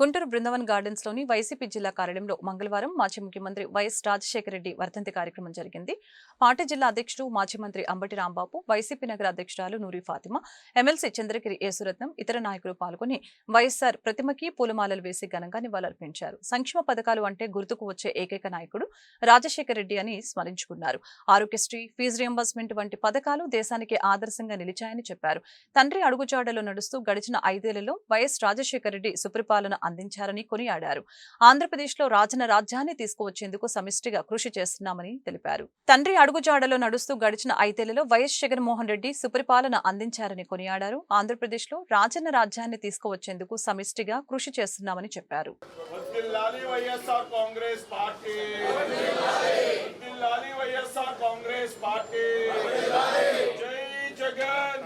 Guntur Brindavan గార్డెన్స్లోని YCP జిల్లా కార్యాలయంలో మంగళవారం మాజీ ముఖ్యమంత్రి వైఎస్ రాజశేఖర రెడ్డి వర్ధంతి కార్యక్రమం జరిగింది. పార్టీ జిల్లా అధ్యక్షుడు మాజీ మంత్రి అంబటి రాంబాబు వైసీపీ నగర అధ్యక్షురాలు నూరి ఫాతిమా ఎమ్మెల్సీ చంద్రగిరి యేసురత్నం ఇతర నాయకులు పాల్గొని వైఎస్ఆర్ ప్రతిమకి పూలమాలలు వేసి ఘనంగా నివాళులర్పించారు. సంక్షేమ పథకాలు అంటే గుర్తుకు వచ్చే ఏకైక నాయకుడు రాజశేఖర రెడ్డి అని స్మరించుకున్నారు. ఆరోగ్యశ్రీ ఫీజు రియంబర్స్మెంట్ వంటి పథకాలు దేశానికి ఆదర్శంగా నిలిచాయని చెప్పారు. తండ్రి అడుగుజాడలో నడుస్తూ గడిచిన ఐదేళ్ళలో వైఎస్ రాజశేఖర రెడ్డి సుపరిపాలన అందించారని కొనియాడారు. ఆంధ్రప్రదేశ్లో రాజన రాజ్యాన్ని తీసుకువచ్చేందుకు సమిష్టిగా కృషి చేస్తున్నామని తెలిపారు. తండ్రి అడుగుజాడలో నడుస్తూ గడిచిన ఐదేళ్ళలో వైఎస్ జగన్మోహన్ రెడ్డి సుపరిపాలన అందించారని కొనియాడారు. ఆంధ్రప్రదేశ్లో రాజన్న రాజ్యాన్ని తీసుకువచ్చేందుకు సమిష్టిగా కృషి చేస్తున్నామని చెప్పారు. వైఎస్ఆర్ కాంగ్రెస్ పార్టీ. కాంగ్రెస్ పార్టీ. జై జగన్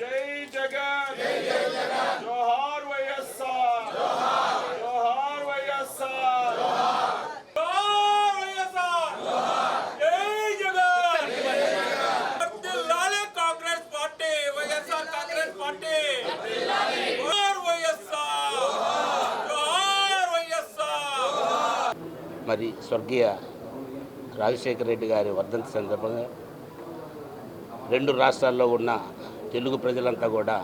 జై జగన్ జోహార్ వైఎస్ఆర్ జోహార్ వైఎస్ఆర్ జోహార్ వైఎస్ఆర్ జై జగన్ వర్ధిల్లాలి Congress party YSR Congress party జోహార్ వైఎస్ఆర్ జోహార్ వైఎస్ఆర్ మరి స్వర్గీయ రాజశేఖర రెడ్డి గారి వర్ధంతి సందర్భంగా రెండు రాష్ట్రాల్లో ఉన్న తెలుగు ప్రజలంతా కూడా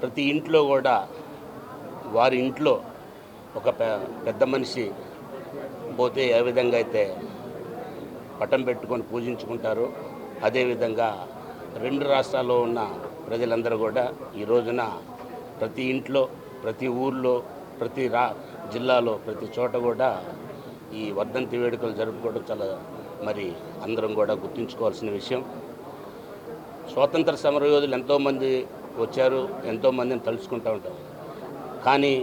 ప్రతి ఇంట్లో కూడా వారి ఇంట్లో ఒక పెద్ద మనిషి పోతే ఏ విధంగా అయితే పటం పెట్టుకొని పూజించుకుంటారో అదేవిధంగా రెండు రాష్ట్రాల్లో ఉన్న ప్రజలందరూ కూడా ఈ రోజున ప్రతి ఇంట్లో ప్రతి ఊర్లో ప్రతి రా జిల్లాలో ప్రతి చోట కూడా ఈ వర్ధంతి వేడుకలు జరుపుకోవడం చాలా మరి అందరం కూడా గుర్తుంచుకోవాల్సిన విషయం. స్వాతంత్ర సమరయోధులు ఎంతోమంది వచ్చారు ఎంతోమందిని తలుచుకుంటూ ఉంటాం కానీ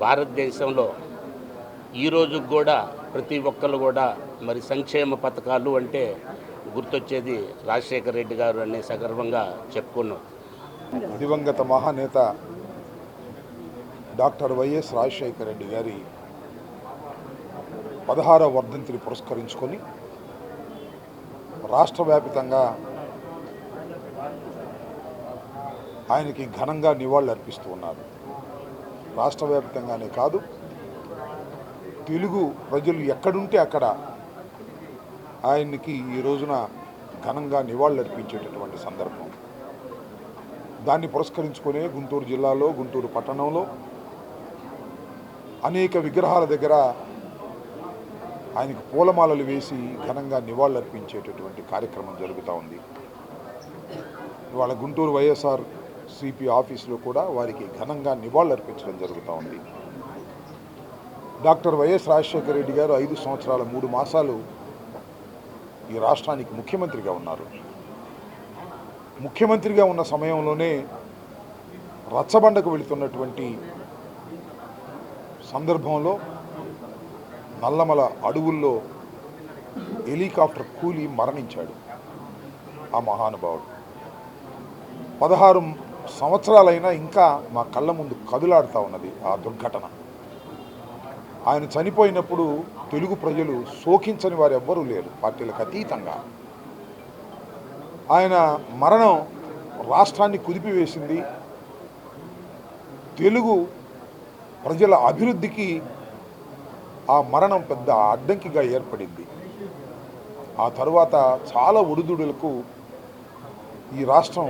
భారతదేశంలో ఈ కూడా ప్రతి ఒక్కరు కూడా మరి సంక్షేమ పథకాలు అంటే గుర్తొచ్చేది రాజశేఖర రెడ్డి గారు అనే సగర్వంగా చెప్పుకున్నాం. దివంగత మహానేత డాక్టర్ వైఎస్ రాజశేఖర రెడ్డి గారి పదహారవ వర్ధంతిని పురస్కరించుకొని రాష్ట్ర వ్యాపితంగా ఆయనకి ఘనంగా నివాళులు అర్పిస్తూ ఉన్నారు. రాష్ట్ర వ్యాప్తంగానే కాదు తెలుగు ప్రజలు ఎక్కడుంటే అక్కడ ఆయనకి ఈ రోజున ఘనంగా నివాళులు అర్పించేటటువంటి సందర్భం. దాన్ని పురస్కరించుకునే గుంటూరు జిల్లాలో గుంటూరు పట్టణంలో అనేక విగ్రహాల దగ్గర ఆయనకు పూలమాలలు వేసి ఘనంగా నివాళులర్పించేటటువంటి కార్యక్రమం జరుగుతూ ఉంది. ఇవాళ గుంటూరు వైఎస్ఆర్ సిపి ఆఫీసులో కూడా వారికి ఘనంగా నివాళులర్పించడం జరుగుతూ ఉంది. డాక్టర్ వైఎస్ రాజశేఖర రెడ్డి గారు ఐదు సంవత్సరాల మూడు మాసాలు ఈ రాష్ట్రానికి ముఖ్యమంత్రిగా ఉన్నారు. ముఖ్యమంత్రిగా ఉన్న సమయంలోనే రచ్చబండకు వెళుతున్నటువంటి సందర్భంలో నల్లమల అడవుల్లో హెలికాప్టర్ కూలి మరణించాడు ఆ మహానుభావుడు. పదహారు సంవత్సరాలైనా ఇంకా మా కళ్ళ ముందు కదులాడుతూ ఉన్నది ఆ దుర్ఘటన. ఆయన చనిపోయినప్పుడు తెలుగు ప్రజలు శోకించని వారు ఎవ్వరూ లేరు పార్టీలకు అతీతంగా. ఆయన మరణం రాష్ట్రాన్ని కుదిపివేసింది తెలుగు ప్రజల అభివృద్ధికి ఆ మరణం పెద్ద అడ్డంకిగా ఏర్పడింది. ఆ తర్వాత చాలా ఒడిదుడులకు ఈ రాష్ట్రం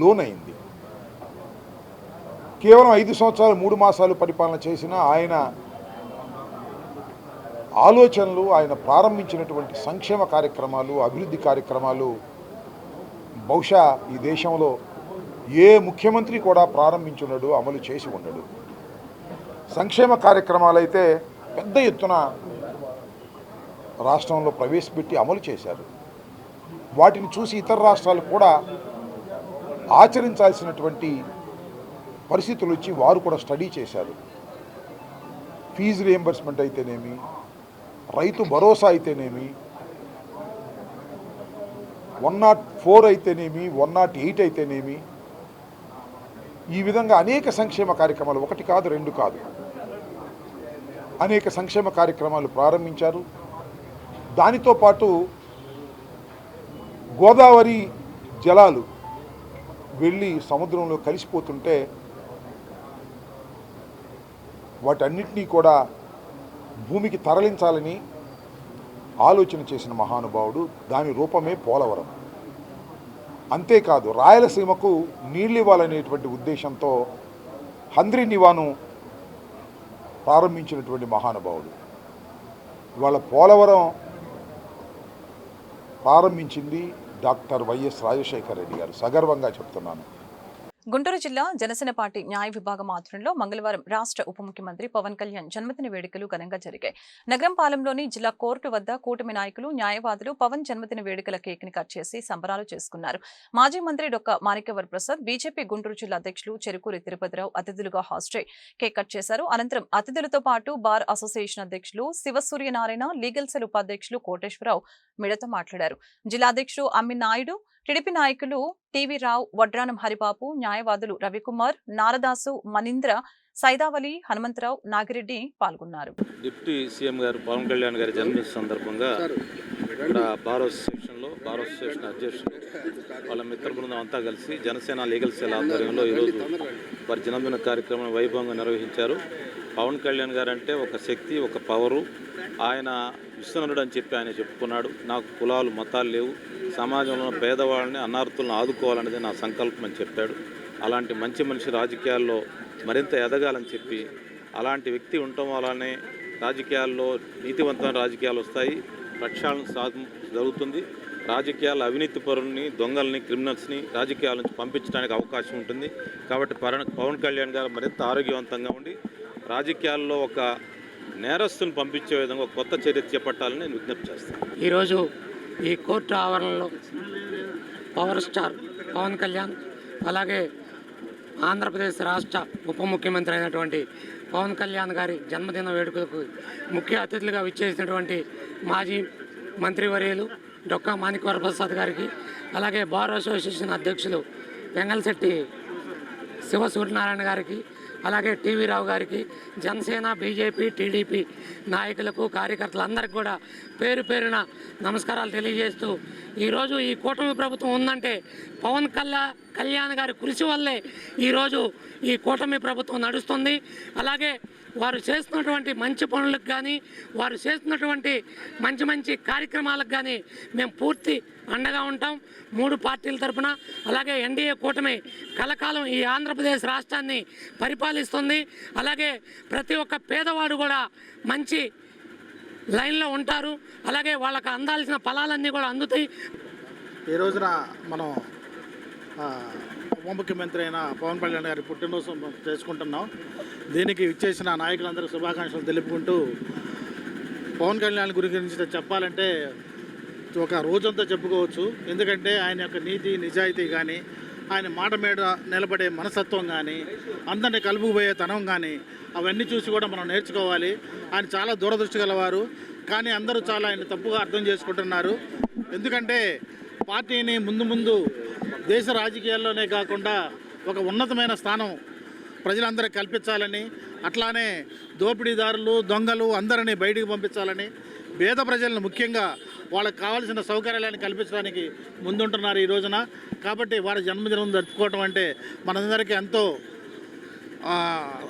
లోనైంది. కేవలం ఐదు సంవత్సరాలు మూడు మాసాలు పరిపాలన చేసిన ఆయన ఆలోచనలు ఆయన ప్రారంభించినటువంటి సంక్షేమ కార్యక్రమాలు అభివృద్ధి కార్యక్రమాలు బహుశా ఈ దేశంలో ఏ ముఖ్యమంత్రి కూడా ప్రారంభించున్నాడు అమలు చేసి ఉండడు. సంక్షేమ కార్యక్రమాలు అయితే పెద్ద ఎత్తున రాష్ట్రంలో ప్రవేశపెట్టి అమలు చేశారు. వాటిని చూసి ఇతర రాష్ట్రాలు కూడా ఆచరించాల్సినటువంటి పరిస్థితులు వచ్చి వారు కూడా స్టడీ చేశారు. ఫీజు రియంబర్స్మెంట్ అయితేనేమి రైతు భరోసా అయితేనేమి వన్ నాట్ ఫోర్ అయితేనేమి వన్ నాట్ ఎయిట్ అయితేనేమి ఈ విధంగా అనేక సంక్షేమ కార్యక్రమాలు ఒకటి కాదు రెండు కాదు. అనేక సంక్షేమ కార్యక్రమాలు ప్రారంభించారు. దానితో పాటు గోదావరి జలాలు వెళ్ళి సముద్రంలో కలిసిపోతుంటే వాటన్నిటినీ కూడా భూమికి తరలించాలని ఆలోచన చేసిన మహానుభావుడు దాని రూపమే పోలవరం. అంతేకాదు రాయలసీమకు నీళ్ళు ఇవ్వాలనేటువంటి ఉద్దేశంతో హంద్రి నివాను ప్రారంభించినటువంటి మహానుభావుడు. ఇవాళ పోలవరం ప్రారంభించింది డాక్టర్ వైఎస్ రాజశేఖర రెడ్డి గారు. సగర్వంగా చెప్తున్నాను. గుంటూరు జిల్లా జనసేన పార్టీ న్యాయ విభాగం ఆధ్వర్యంలో మంగళవారం రాష్ట్ర ఉప ముఖ్యమంత్రి పవన్ కళ్యాణ్ జన్మదిన వేడుకలు ఘనంగా జరిగాయి. నగరం పాలెంలోని జిల్లా కోర్టు వద్ద కూటమి నాయకులు న్యాయవాదులు పవన్ జన్మదిన వేడుకల కేక్ని కట్ చేసి సంబరాలు చేసుకున్నారు. మాజీ మంత్రి డొక్క మాణిక్యవర్ ప్రసాద్ బీజేపీ గుంటూరు జిల్లా అధ్యక్షులు చెరుకూరి తిరుపతిరావు అతిథులుగా హాజరై కేక్ కట్ చేశారు. అనంతరం అతిథులతో పాటు బార్ అసోసియేషన్ అధ్యక్షులు శివసూర్యనారాయణ లీగల్ సెల్ ఉపాధ్యక్షులు కోటేశ్వరరావు మిడతో మాట్లాడారు. జిల్లా అధ్యక్షుడు అమ్మి నాయుడు టీడీపీ నాయకులు టీవీ రావు వడ్రానం హరిబాబు న్యాయవాదులు రవికుమార్ నారదాసు మనింద్ర సైదావలి హనుమంతరావు నాగిరెడ్డి పాల్గొన్నారు. డిప్యూటీ సీఎం గారు పవన్ కళ్యాణ్ గారి జన్మదిన సందర్భంగా ఇక్కడ బార్ బార్ అసోసియేషన్ అధ్యక్షులు వాళ్ళ మిత్ర బృందం అంతా కలిసి జనసేన లీగల్ సెల్ ఆధ్వర్యంలో ఈరోజు వారి జన్మదిన కార్యక్రమం వైభవంగా నిర్వహించారు. పవన్ కళ్యాణ్ గారు అంటే ఒక శక్తి ఒక పవరు. ఆయన విశ్వనుడు అని చెప్పి ఆయన చెప్పుకున్నాడు. నాకు కులాలు మతాలు లేవు. సమాజంలో పేదవాళ్ళని అన్నార్థులను ఆదుకోవాలనేది నా సంకల్పం అని చెప్పాడు. అలాంటి మంచి మనిషి రాజకీయాల్లో మరింత ఎదగాలని చెప్పి అలాంటి వ్యక్తి ఉండటం వల్లనే రాజకీయాల్లో నీతివంతమైన రాజకీయాలు వస్తాయి. లక్ష్యాలను సాధన జరుగుతుంది. రాజకీయాల అవినీతి పరుల్ని దొంగల్ని క్రిమినల్స్ని రాజకీయాల నుంచి పంపించడానికి అవకాశం ఉంటుంది. కాబట్టి పవన్ పవన్ కళ్యాణ్ గారు మరింత ఆరోగ్యవంతంగా ఉండి రాజకీయాల్లో ఒక నేరస్తుని పంపించే విధంగా ఒక కొత్త చర్య చేపట్టాలని నేను విజ్ఞప్తి చేస్తాను. ఈరోజు ఈ కోర్టు ఆవరణలో పవర్ స్టార్ పవన్ కళ్యాణ్ అలాగే ఆంధ్రప్రదేశ్ రాష్ట్ర ఉప ముఖ్యమంత్రి అయినటువంటి పవన్ కళ్యాణ్ గారి జన్మదిన వేడుకలకు ముఖ్య అతిథులుగా విచ్చేసినటువంటి మాజీ మంత్రివర్యులు డొక్కా మాణిక్వర ప్రసాద్ గారికి అలాగే బార్ అసోసియేషన్ అధ్యక్షులు వెంగళశెట్టి శివ సూర్యనారాయణ గారికి అలాగే టీవీ రావు గారికి జనసేన బీజేపీ టీడీపీ నాయకులకు కార్యకర్తలందరికీ కూడా పేరు పేరున నమస్కారాలు తెలియజేస్తూ ఈరోజు ఈ కూటమి ప్రభుత్వం ఉందంటే పవన్ కళ్యా కళ్యాణ్ గారి కృషి వల్లే ఈరోజు ఈ కూటమి ప్రభుత్వం నడుస్తుంది. అలాగే వారు చేస్తున్నటువంటి మంచి పనులకు కానీ వారు చేస్తున్నటువంటి మంచి మంచి కార్యక్రమాలకు కానీ మేము పూర్తి అండగా ఉంటాం. మూడు పార్టీల తరపున అలాగే ఎన్డీఏ కూటమి కలకాలం ఈ ఆంధ్రప్రదేశ్ రాష్ట్రాన్ని పరిపాలిస్తుంది. అలాగే ప్రతి ఒక్క పేదవాడు కూడా మంచి లైన్లో ఉంటారు. అలాగే వాళ్ళకు అందాల్సిన ఫలాలన్నీ కూడా అందుతాయి. ఈ రోజున మనం ఉప ముఖ్యమంత్రి అయిన పవన్ కళ్యాణ్ గారి పుట్టినరోజు చేసుకుంటున్నాం. దీనికి ఇచ్చేసిన నాయకులందరికీ శుభాకాంక్షలు తెలుపుకుంటూ పవన్ కళ్యాణ్ గురి గురించి చెప్పాలంటే ఒక రోజంతా చెప్పుకోవచ్చు. ఎందుకంటే ఆయన యొక్క నీతి నిజాయితీ కానీ ఆయన మాట మీద నిలబడే మనస్తత్వం కానీ అందరినీ కలుపుకుపోయే తనం కానీ అవన్నీ చూసి కూడా మనం నేర్చుకోవాలి. ఆయన చాలా దూరదృష్టి గలవారు. కానీ అందరూ చాలా ఆయన తప్పుగా అర్థం చేసుకుంటున్నారు. ఎందుకంటే పార్టీని ముందు ముందు దేశ రాజకీయాల్లోనే కాకుండా ఒక ఉన్నతమైన స్థానం ప్రజలందరికీ కల్పించాలని అట్లానే దోపిడీదారులు దొంగలు అందరినీ బయటికి పంపించాలని పేద ప్రజలను ముఖ్యంగా వాళ్ళకి కావాల్సిన సౌకర్యాలను కల్పించడానికి ముందుంటున్నారు ఈ రోజున. కాబట్టి వారి జన్మదినం జరుపుకోవటం అంటే మనందరికీ ఎంతో ఆ,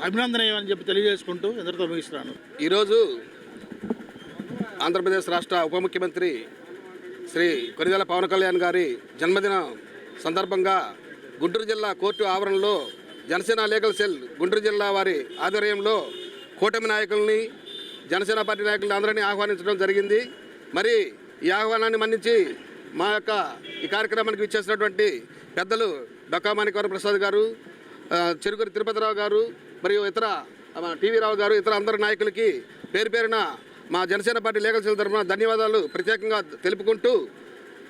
అభినందనీయం అని చెప్పి తెలియజేసుకుంటూ ఎందరితో ముగిస్తున్నాను. ఈరోజు ఆంధ్రప్రదేశ్ రాష్ట్ర ఉప ముఖ్యమంత్రి శ్రీ కొనిదెల పవన్ కళ్యాణ్ గారి జన్మదిన సందర్భంగా గుంటూరు జిల్లా కోర్టు ఆవరణలో జనసేన లీగల్ సెల్ గుంటూరు జిల్లా వారి ఆధ్వర్యంలో కూటమి నాయకుల్ని జనసేన పార్టీ నాయకులను అందరినీ ఆహ్వానించడం జరిగింది. మరి ఈ ఆహ్వానాన్ని మన్నించి మా యొక్క ఈ కార్యక్రమానికి ఇచ్చేసినటువంటి పెద్దలు డొక్కామాణికవర ప్రసాద్ గారు చిరుగురి తిరుపతిరావు గారు మరియు ఇతర టీవీ రావు గారు ఇతర అందరి నాయకులకి పేరు పేరున మా జనసేన పార్టీ లీగల్ సెల్ తరఫున ధన్యవాదాలు ప్రత్యేకంగా తెలుపుకుంటూ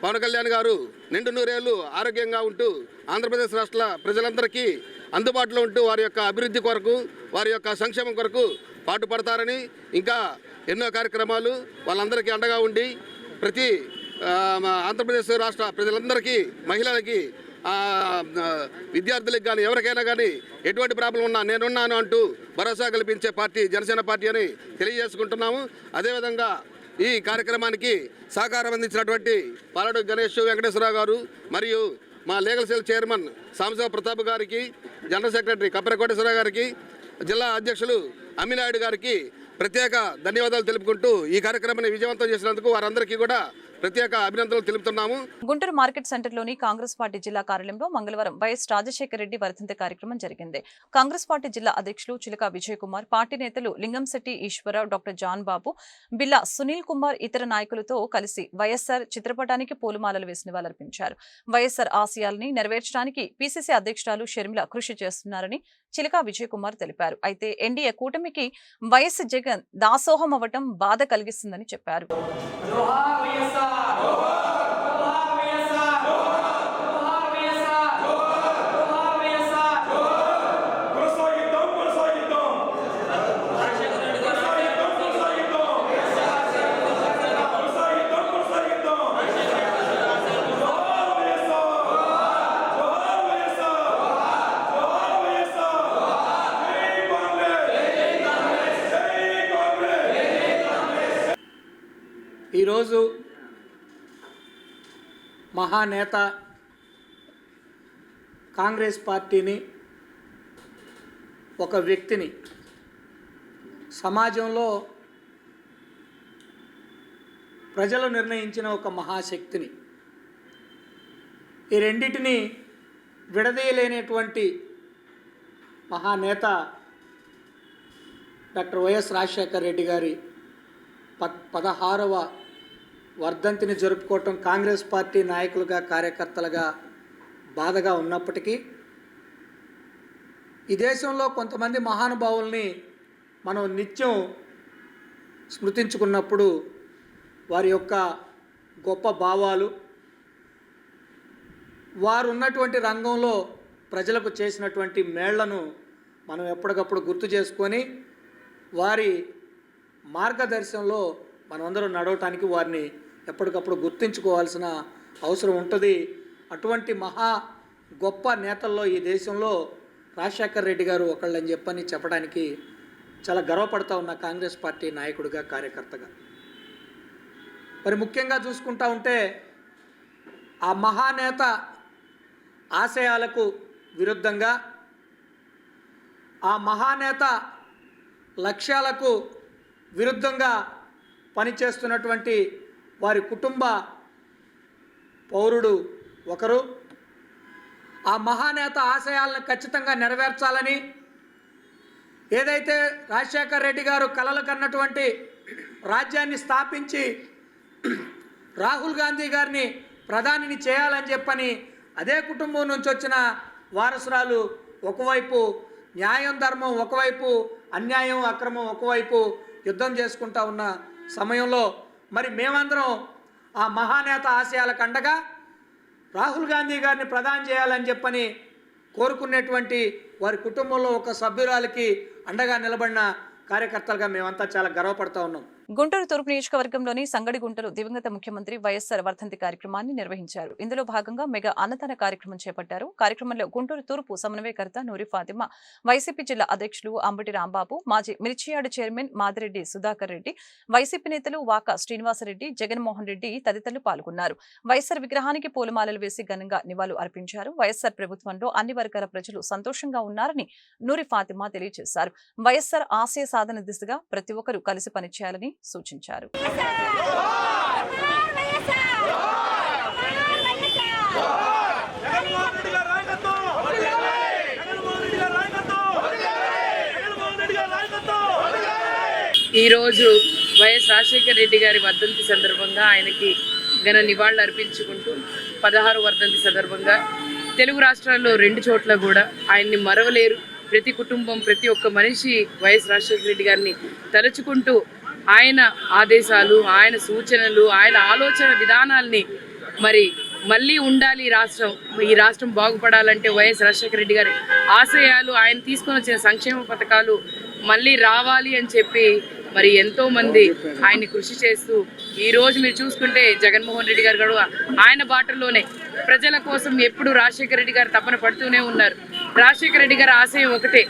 పవన్ కళ్యాణ్ గారు నిండు నూరేళ్ళు ఆరోగ్యంగా ఉంటూ ఆంధ్రప్రదేశ్ రాష్ట్ర ప్రజలందరికీ అందుబాటులో ఉంటూ వారి యొక్క అభివృద్ధి కొరకు వారి యొక్క సంక్షేమం కొరకు పాటుపడతారని ఇంకా ఎన్నో కార్యక్రమాలు వాళ్ళందరికీ అండగా ఉండి ప్రతి మా ఆంధ్రప్రదేశ్ రాష్ట్ర ప్రజలందరికీ మహిళలకి విద్యార్థులకు కానీ ఎవరికైనా కానీ ఎటువంటి ప్రాబ్లం ఉన్నా నేనున్నాను అంటూ భరోసా కల్పించే పార్టీ జనసేన పార్టీ అని తెలియజేసుకుంటున్నాము. అదేవిధంగా ఈ కార్యక్రమానికి సహకారం అందించినటువంటి పాలడు గణేష్ వెంకటేశ్వరరావు గారు మరియు మా legal cell chairman Sambasiva Pratap గారికి జనరల్ సెక్రటరీ కప్పెర కోటేశ్వరరావు గారికి జిల్లా అధ్యక్షులు అమ్మినాయుడు గారికి ప్రత్యేక ధన్యవాదాలు తెలుపుకుంటూ ఈ కార్యక్రమాన్ని విజయవంతం చేసినందుకు వారందరికీ కూడా ప్రత్యేక అభినందనలు తెలుపుతున్నాము. గుంటూరు మార్కెట్ సెంటర్లోని కాంగ్రెస్ పార్టీ జిల్లా కార్యాలయంలో మంగళవారం వైఎస్ రాజశేఖర రెడ్డి వర్ధంతి కార్యక్రమం జరిగింది. కాంగ్రెస్ పార్టీ జిల్లా అధ్యక్షులు చిలక విజయ్ కుమార్ పార్టీ నేతలు లింగంశెట్టి ఈశ్వరరావు డాక్టర్ జాన్ బాబు బిల్లా సునీల్ కుమార్ ఇతర నాయకులతో కలిసి వైఎస్ఆర్ చిత్రపటానికి పూలమాలలు వేసి నివాళులర్పించారు. వైఎస్ఆర్ ఆశయాల్ని నెరవేర్చడానికి పీసీసీ అధ్యక్షురాలు షర్మిల కృషి చేస్తున్నారని చిలక విజయ్ కుమార్ తెలిపారు. అయితే ఎన్డీఏ కూటమికి వైఎస్ జగన్ దాసోహం అవ్వటం బాధ కలిగిస్తుందని చెప్పారు. మహానేత కాంగ్రెస్ పార్టీని ఒక వ్యక్తిని సమాజంలో ప్రజలు నిర్ణయించిన ఒక మహాశక్తిని ఈ రెండింటిని విడదీయలేనటువంటి మహానేత డాక్టర్ వైఎస్ రాజశేఖర్ రెడ్డి గారి ప పదహారవ వర్ధంతిని జరుపుకోవటం కాంగ్రెస్ పార్టీ నాయకులుగా కార్యకర్తలుగా బాధగా ఉన్నప్పటికీ ఈ దేశంలో కొంతమంది మహానుభావుల్ని మనం నిత్యం స్మృతించుకున్నప్పుడు వారి యొక్క గొప్ప భావాలు వారు ఉన్నటువంటి రంగంలో ప్రజలకు చేసినటువంటి మేళ్ళను మనం ఎప్పటికప్పుడు గుర్తు చేసుకొని వారి మార్గదర్శనంలో మనమందరం నడవటానికి వారిని ఎప్పటికప్పుడు గుర్తుంచుకోవాల్సిన అవసరం ఉంటుంది. అటువంటి మహా గొప్ప నేతల్లో ఈ దేశంలో రాజశేఖర్ రెడ్డి గారు ఒకళ్ళని చెప్పని చెప్పడానికి చాలా గర్వపడతా ఉన్న కాంగ్రెస్ పార్టీ నాయకుడిగా కార్యకర్తగా. మరి ముఖ్యంగా చూసుకుంటా ఉంటే ఆ మహానేత ఆశయాలకు విరుద్ధంగా ఆ మహానేత లక్ష్యాలకు విరుద్ధంగా పనిచేస్తున్నటువంటి వారి కుటుంబ పౌరుడు ఒకరు. ఆ మహానేత ఆశయాలను ఖచ్చితంగా నెరవేర్చాలని ఏదైతే రాజశేఖర్ రెడ్డి గారు కలలు కన్నటువంటి రాజ్యాన్ని స్థాపించి రాహుల్ గాంధీ గారిని ప్రధానిని చేయాలని చెప్పని అదే కుటుంబం నుంచి వచ్చిన వారసురాలు ఒకవైపు న్యాయం ధర్మం ఒకవైపు అన్యాయం అక్రమం ఒకవైపు యుద్ధం చేసుకుంటా ఉన్న సమయంలో మరి మేమందరం ఆ మహానేత ఆశయాలకు అండగా రాహుల్ గాంధీ గారిని ప్రదానం చేయాలని చెప్పని కోరుకునేటువంటి వారి కుటుంబంలో ఒక సభ్యురాలికి అండగా నిలబడిన కార్యకర్తలుగా మేమంతా చాలా గర్వపడతా ఉన్నాం. గుంటూరు తూర్పు నియోజకవర్గంలోని సంగడిగుంటలో దివంగత ముఖ్యమంత్రి వైఎస్సార్ వర్ధంతి కార్యక్రమాన్ని నిర్వహించారు. ఇందులో భాగంగా మెగా అన్నదాన కార్యక్రమం చేపట్టారు. కార్యక్రమంలో గుంటూరు తూర్పు సమన్వయకర్త నూరి ఫాతిమా వైసీపీ జిల్లా అధ్యక్షులు అంబటి రాంబాబు మాజీ మిర్చియాడు చైర్మన్ మాదిరెడ్డి సుధాకర్ రెడ్డి వైసీపీ నేతలు వాకా శ్రీనివాసరెడ్డి జగన్మోహన్ రెడ్డి తదితరులు పాల్గొన్నారు. వైఎస్సార్ విగ్రహానికి పూలమాలలు వేసి ఘనంగా నివాళులు అర్పించారు. వైఎస్సార్ ప్రభుత్వంలో అన్ని వర్గాల ప్రజలు సంతోషంగా ఉన్నారని నూరి ఫాతిమా తెలియజేశారు. వైఎస్సార్ ఆశయ సాధన దిశగా ప్రతి ఒక్కరూ కలిసి పనిచేయాలని సూచించారు. ఈరోజు వైఎస్ రాజశేఖర రెడ్డి గారి వర్ధంతి సందర్భంగా ఆయనకి ఘన నివాళులు అర్పించుకుంటూ పదహారు వర్ధంతి సందర్భంగా తెలుగు రాష్ట్రాల్లో రెండు చోట్ల కూడా ఆయన్ని మరవలేరు. ప్రతి కుటుంబం ప్రతి ఒక్క మనిషి వైఎస్ రాజశేఖర రెడ్డి గారిని తలుచుకుంటూ ఆయన ఆదేశాలు ఆయన సూచనలు ఆయన ఆలోచన విధానాల్ని మరి మళ్ళీ ఉండాలి ఈ రాష్ట్రం. ఈ రాష్ట్రం బాగుపడాలంటే వైఎస్ రాజశేఖర రెడ్డి గారి ఆశయాలు ఆయన తీసుకొని వచ్చిన సంక్షేమ పథకాలు మళ్ళీ రావాలి అని చెప్పి మరి ఎంతోమంది ఆయన్ని కృషి చేస్తూ ఈరోజు మీరు చూసుకుంటే జగన్మోహన్ రెడ్డి గారు కూడా ఆయన బాటలోనే ప్రజల కోసం ఎప్పుడు రాజశేఖర రెడ్డి గారు తపన పడుతూనే ఉన్నారు. రాజశేఖర రెడ్డి గారి ఆశయం ఒకటే.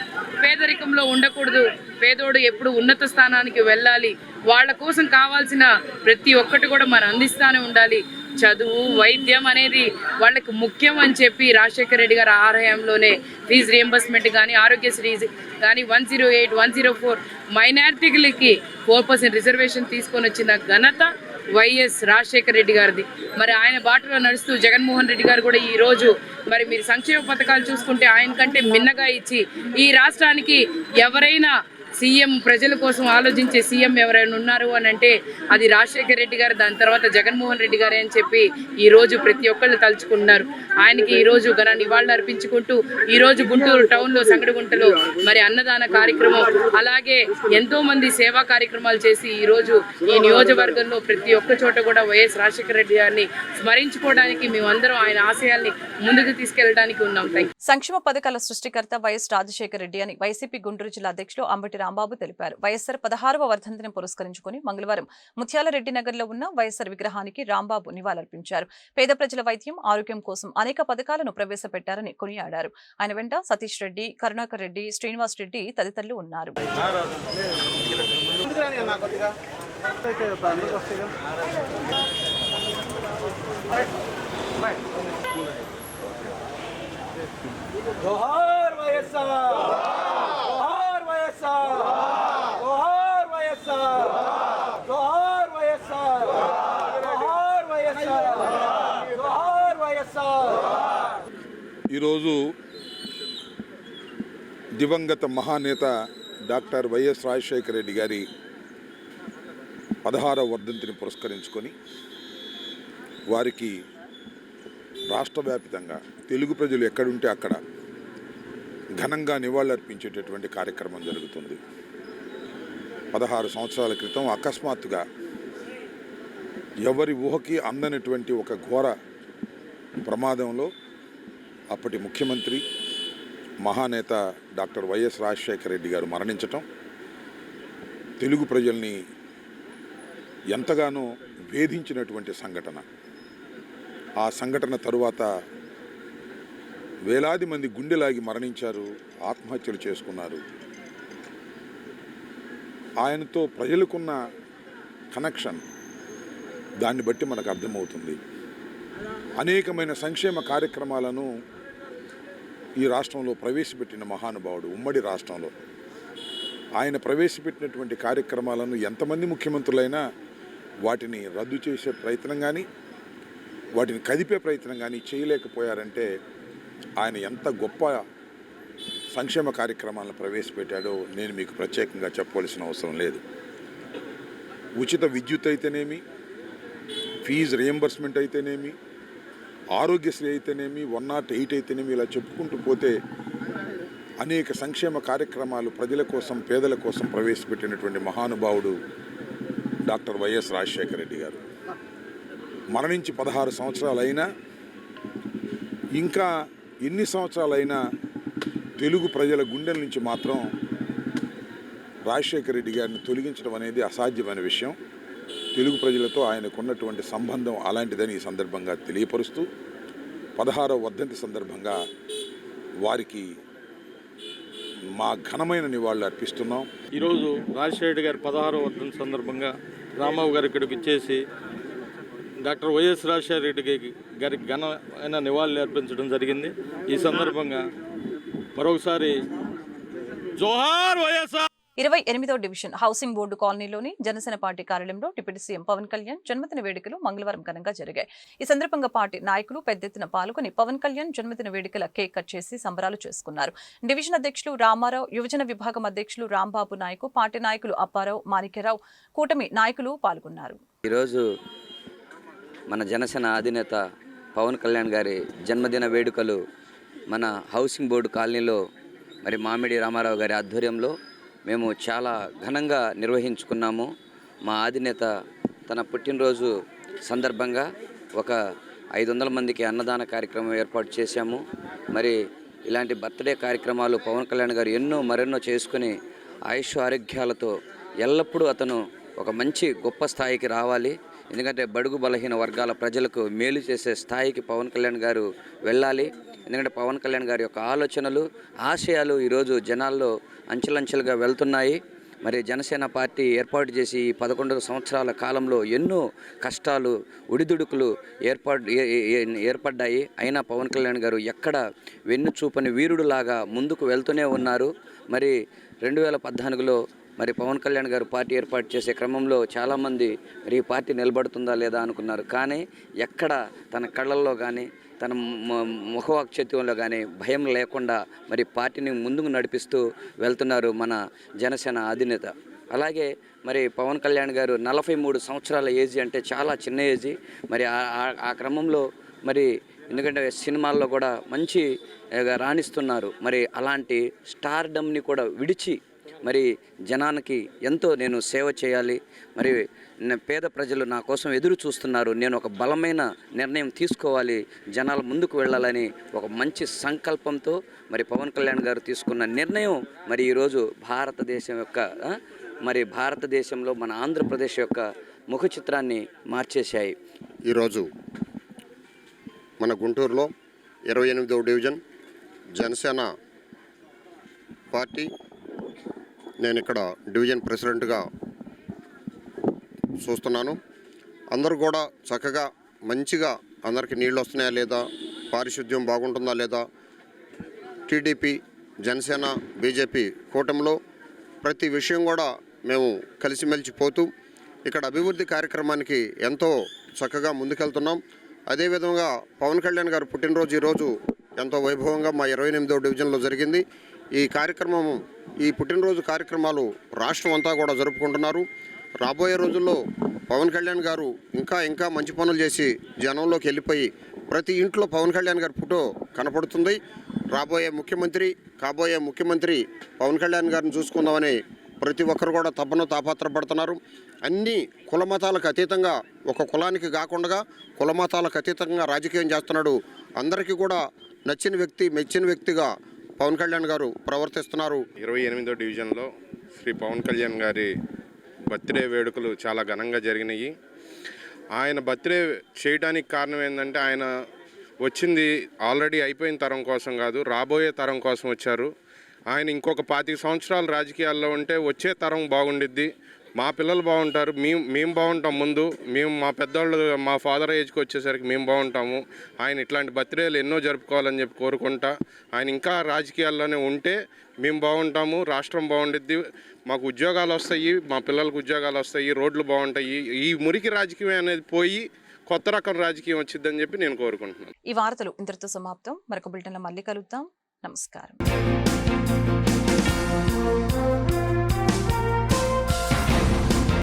పేదరికంలో ఉండకూడదు. పేదోడు ఎప్పుడు ఉన్నత స్థానానికి వెళ్ళాలి. వాళ్ళ కోసం కావాల్సిన ప్రతి ఒక్కటి కూడా మనం అందిస్తానే ఉండాలి. చదువు వైద్యం అనేది వాళ్ళకి ముఖ్యం అని చెప్పి రాజశేఖర రెడ్డి గారు ఆలయంలోనే ఫీజు రియంబర్స్మెంట్ కానీ ఆరోగ్యశ్రీ కానీ one zero eight one zero four మైనార్టీలకి four percent reservation తీసుకొని వచ్చిన ఘనత వైఎస్ రాజశేఖర రెడ్డి గారిది. మరి ఆయన బాటలో నడుస్తూ జగన్మోహన్ రెడ్డి గారు కూడా ఈరోజు మరి మీరు సంక్షేమ పథకాలు చూసుకుంటే ఆయన కంటే మిన్నగా ఇచ్చి ఈ రాష్ట్రానికి ఎవరైనా సీఎం ప్రజల కోసం ఆలోచించే సీఎం ఎవరైనా ఉన్నారు అని అంటే అది రాజశేఖర రెడ్డి గారు దాని తర్వాత జగన్మోహన్ రెడ్డి గారే అని చెప్పి ఈ రోజు ప్రతి ఒక్కళ్ళు తలుచుకుంటున్నారు ఆయనకి ఈ రోజు ఘన నివాళులు అర్పించుకుంటూ ఈ రోజు గుంటూరు టౌన్లో సంగడిగుంటలో మరి అన్నదాన కార్యక్రమం అలాగే ఎంతో మంది సేవా కార్యక్రమాలు చేసి ఈ రోజు ఈ నియోజకవర్గంలో ప్రతి ఒక్క చోట కూడా వైఎస్ రాజశేఖర రెడ్డి గారిని స్మరించుకోవడానికి మేమందరం ఆయన ఆశయాల్ని ముందుకు తీసుకెళ్ళడానికి ఉన్నాం. సంక్షేమ పథకాల సృష్టికర్త వైఎస్ రాజశేఖర రెడ్డి అని వైసీపీ గుంటూరు జిల్లా అధ్యక్షులు అంబటి రాంబాబు తెలిపారు. వైఎస్సార్ పదహారవ వర్ధంతిని పురస్కరించుకుని మంగళవారం ముత్యాల రెడ్డి ఉన్న వైఎస్సార్ విగ్రహానికి రాంబాబు నివాళులర్పించారు. పేద ప్రజల వైద్యం ఆరోగ్యం కోసం అనేక పథకాలను ప్రవేశపెట్టారని కొనియాడారు. ఆయన వెంట సతీష్ రెడ్డి కరుణాకర్ రెడ్డి శ్రీనివాస్ రెడ్డి తదితరులు ఉన్నారు. జోహార్ వైఎస్ఆర్ జోహార్ వైఎస్ఆర్ జోహార్ వైఎస్ఆర్ జోహార్ వైఎస్ఆర్ జోహార్ వైఎస్ఆర్ ఈరోజు దివంగత మహానేత డాక్టర్ వైఎస్ రాజశేఖర రెడ్డి గారి పదహారవ వర్ధంతిని పురస్కరించుకొని వారికి రాష్ట్ర వ్యాపితంగా తెలుగు ప్రజలు ఎక్కడుంటే అక్కడ ఘనంగా నివాళులర్పించేటటువంటి కార్యక్రమం జరుగుతుంది. పదహారు సంవత్సరాల క్రితం అకస్మాత్తుగా ఎవరి ఊహకి అందనటువంటి ఒక ఘోర ప్రమాదంలో అప్పటి ముఖ్యమంత్రి మహానేత డాక్టర్ వైఎస్ రాజశేఖర రెడ్డి గారు మరణించటం తెలుగు ప్రజల్ని ఎంతగానో వేధించినటువంటి సంఘటన. ఆ సంఘటన తరువాత వేలాది మంది గుండెలాగి మరణించారు ఆత్మహత్యలు చేసుకున్నారు. ఆయనతో ప్రజలకున్న కనెక్షన్ దాన్ని బట్టి మనకు అర్థమవుతుంది. అనేకమైన సంక్షేమ కార్యక్రమాలను ఈ రాష్ట్రంలో ప్రవేశపెట్టిన మహానుభావుడు ఉమ్మడి రాష్ట్రంలో. ఆయన ప్రవేశపెట్టినటువంటి కార్యక్రమాలను ఎంతమంది ముఖ్యమంత్రులైనా వాటిని రద్దు చేసే ప్రయత్నం కానీ వాటిని కదిపే ప్రయత్నం కానీ చేయలేకపోయారంటే ఆయన ఎంత గొప్ప సంక్షేమ కార్యక్రమాలను ప్రవేశపెట్టాడో నేను మీకు ప్రత్యేకంగా చెప్పవలసిన అవసరం లేదు. ఉచిత విద్యుత్ అయితేనేమి ఫీజు రియంబర్స్మెంట్ అయితేనేమి ఆరోగ్యశ్రీ అయితేనేమి వన్ నాట్ ఎయిట్ అయితేనేమి ఇలా చెప్పుకుంటూ పోతే అనేక సంక్షేమ కార్యక్రమాలు ప్రజల కోసం పేదల కోసం ప్రవేశపెట్టినటువంటి మహానుభావుడు డాక్టర్ వైఎస్ రాజశేఖర రెడ్డి గారు. మరణించి పదహారు సంవత్సరాలైనా ఇంకా ఎన్ని సంవత్సరాలైనా తెలుగు ప్రజల గుండెల నుంచి మాత్రం రాజశేఖర రెడ్డి గారిని తొలగించడం అనేది అసాధ్యమైన విషయం. తెలుగు ప్రజలతో ఆయనకున్నటువంటి సంబంధం అలాంటిదని ఈ సందర్భంగా తెలియపరుస్తూ పదహారవ వర్ధంతి సందర్భంగా వారికి మా ఘనమైన నివాళులు అర్పిస్తున్నాం. ఈరోజు రాజశేఖర్ రెడ్డి గారి పదహారవ వర్ధంతి సందర్భంగా రాంబాబు గారు ఇక్కడికి ఇచ్చేసి డాక్టర్ వైఎస్ రాజశేఖర రెడ్డి గారికి ఘనమైన నివాళులు అర్పించడం జరిగింది. ఈ సందర్భంగా మరొకసారి జోహార్ వైఎస్ఆర్! ఇరవై ఎనిమిదో డివిజన్ హౌసింగ్ బోర్డు కాలనీలోని జనసేన పార్టీ కార్యాలయంలో డిప్యూటీ సీఎం పవన్ కళ్యాణ్ జన్మదిన వేడుకలు మంగళవారం ఘనంగా జరిగాయి. ఈ సందర్భంగా పార్టీ నాయకులు పెద్ద ఎత్తున పాల్గొని పవన్ కళ్యాణ్ జన్మదిన వేడుకల కేక్ కట్ చేసి సంబరాలు చేసుకున్నారు. డివిజన్ అధ్యక్షులు రామారావు యువజన విభాగం అధ్యక్షులు రాంబాబు నాయకు పార్టీ నాయకులు అప్పారావు మాణిక్యరావు కూటమి నాయకులు పాల్గొన్నారు. ఈరోజు మన జనసేన అధినేత పవన్ కళ్యాణ్ గారి జన్మదిన వేడుకలు మన హౌసింగ్ బోర్డు కాలనీలో మరి మామిడి రామారావు గారి ఆధ్వర్యంలో మేము చాలా ఘనంగా నిర్వహించుకున్నాము. మా అధినేత తన పుట్టినరోజు సందర్భంగా ఒక ఐదు వందల మందికి అన్నదాన కార్యక్రమం ఏర్పాటు చేశాము. మరి ఇలాంటి బర్త్డే కార్యక్రమాలు పవన్ కళ్యాణ్ గారు ఎన్నో మరెన్నో చేసుకుని ఆయుష్ ఆరోగ్యాలతో ఎల్లప్పుడూ అతను ఒక మంచి గొప్ప స్థాయికి రావాలి. ఎందుకంటే బడుగు బలహీన వర్గాల ప్రజలకు మేలు చేసే స్థాయికి పవన్ కళ్యాణ్ గారు వెళ్ళాలి. ఎందుకంటే పవన్ కళ్యాణ్ గారి యొక్క ఆలోచనలు ఆశయాలు ఈరోజు జనాల్లో అంచెలంచెలుగా వెళ్తున్నాయి. మరి జనసేన పార్టీ ఏర్పాటు చేసి ఈ పదకొండు సంవత్సరాల కాలంలో ఎన్నో కష్టాలు ఒడిదుడుకులు ఏర్పాటు ఏర్పడ్డాయి. అయినా పవన్ కళ్యాణ్ గారు ఎక్కడ వెన్ను చూపని వీరుడులాగా ముందుకు వెళ్తూనే ఉన్నారు. మరి రెండు వేల పద్నాలుగులో మరి పవన్ కళ్యాణ్ గారు పార్టీ ఏర్పాటు చేసే క్రమంలో చాలామంది మరి ఈ పార్టీ నిలబడుతుందా లేదా అనుకున్నారు. కానీ ఎక్కడ తన కళ్ళల్లో కానీ తన ముఖవాక్చత్యంలో కానీ భయం లేకుండా మరి పార్టీని ముందుకు నడిపిస్తూ వెళ్తున్నారు మన జనసేన అధినేత. అలాగే మరి పవన్ కళ్యాణ్ గారు నలభై మూడు సంవత్సరాల ఏజ్ అంటే చాలా చిన్న ఏజీ. మరి ఆ- ఆ- క్రమంలో మరి ఎందుకంటే సినిమాల్లో కూడా మంచి రాణిస్తున్నారు. మరి అలాంటి స్టార్డమ్ని కూడా విడిచి మరి జనానికి ఎంతో నేను సేవ చేయాలి. మరి పేద ప్రజలు నా కోసం ఎదురు చూస్తున్నారు. నేను ఒక బలమైన నిర్ణయం తీసుకోవాలి. జనాల ముందుకు వెళ్ళాలని ఒక మంచి సంకల్పంతో మరి పవన్ కళ్యాణ్ గారు తీసుకున్న నిర్ణయం మరి ఈరోజు భారతదేశం యొక్క మరి భారతదేశంలో మన ఆంధ్రప్రదేశ్ యొక్క ముఖ చిత్రాన్ని మార్చేశాయి. ఈరోజు మన గుంటూరులో ఇరవై ఎనిమిదవ డివిజన్ జనసేన పార్టీ. నేను ఇక్కడ డివిజన్ ప్రెసిడెంట్గా చూస్తున్నాను. అందరూ కూడా చక్కగా మంచిగా అందరికీ నీళ్ళు వస్తున్నాయా లేదా? పారిశుద్ధ్యం బాగుంటుందా లేదా? టీడీపీ జనసేన బీజేపీ కూటమిలో ప్రతి విషయం కూడా మేము కలిసిమెలిసి పోతూ ఇక్కడ అభివృద్ధి కార్యక్రమానికి ఎంతో చక్కగా ముందుకెళ్తున్నాం. అదేవిధంగా పవన్ కళ్యాణ్ గారు పుట్టినరోజు ఈరోజు ఎంతో వైభవంగా మా ఇరవై ఎనిమిదో డివిజన్లో జరిగింది. ఈ కార్యక్రమం ఈ పుట్టినరోజు కార్యక్రమాలు రాష్ట్రం అంతా కూడా జరుపుకుంటున్నారు. రాబోయే రోజుల్లో పవన్ కళ్యాణ్ గారు ఇంకా ఇంకా మంచి పనులు చేసి జనంలోకి వెళ్ళిపోయి ప్రతి ఇంట్లో పవన్ కళ్యాణ్ గారి ఫోటో కనపడుతుంది. రాబోయే ముఖ్యమంత్రి కాబోయే ముఖ్యమంత్రి పవన్ కళ్యాణ్ గారిని చూసుకుందామని ప్రతి ఒక్కరు కూడా తప్పను తాపాత్రపడుతున్నారు అన్ని కుల మతాలకు అతీతంగా ఒక కులానికి కాకుండా కులమతాలకు అతీతంగా రాజకీయం చేస్తున్నాడు. అందరికీ కూడా నచ్చిన వ్యక్తి మెచ్చిన వ్యక్తిగా పవన్ కళ్యాణ్ గారు ప్రవర్తిస్తున్నారు. ఇరవై ఎనిమిదో డివిజన్లో శ్రీ పవన్ కళ్యాణ్ గారి బర్త్డే వేడుకలు చాలా ఘనంగా జరిగినాయి. ఆయన బర్త్డే చేయడానికి కారణం ఏంటంటే ఆయన వచ్చింది ఆల్రెడీ అయిపోయిన తరం కోసం కాదు రాబోయే తరం కోసం వచ్చారు. ఆయన ఇంకొక పాతిక సంవత్సరాలు రాజకీయాల్లో ఉంటే వచ్చే తరం బాగుండిద్ది. మా పిల్లలు బాగుంటారు మేము మేము బాగుంటాం ముందు మేము మా పెద్దవాళ్ళు మా ఫాదర్ ఏజ్కి వచ్చేసరికి మేము బాగుంటాము. ఆయన ఇట్లాంటి బర్త్డేలు ఎన్నో జరుపుకోవాలని చెప్పి కోరుకుంటా. ఆయన ఇంకా రాజకీయాల్లోనే ఉంటే మేము బాగుంటాము రాష్ట్రం బాగుండిద్ది. మాకు ఉద్యోగాలు వస్తాయి మా పిల్లలకు ఉద్యోగాలు వస్తాయి రోడ్లు బాగుంటాయి. ఈ మురికి రాజకీయం అనేది పోయి కొత్త రకం రాజకీయం వచ్చిద్దని చెప్పి నేను కోరుకుంటున్నాను. ఈ వార్తలు ఇంతటితో సమాప్తం. మరొక బులెటిన్లో మళ్ళీ కలుద్దాం. నమస్కారం.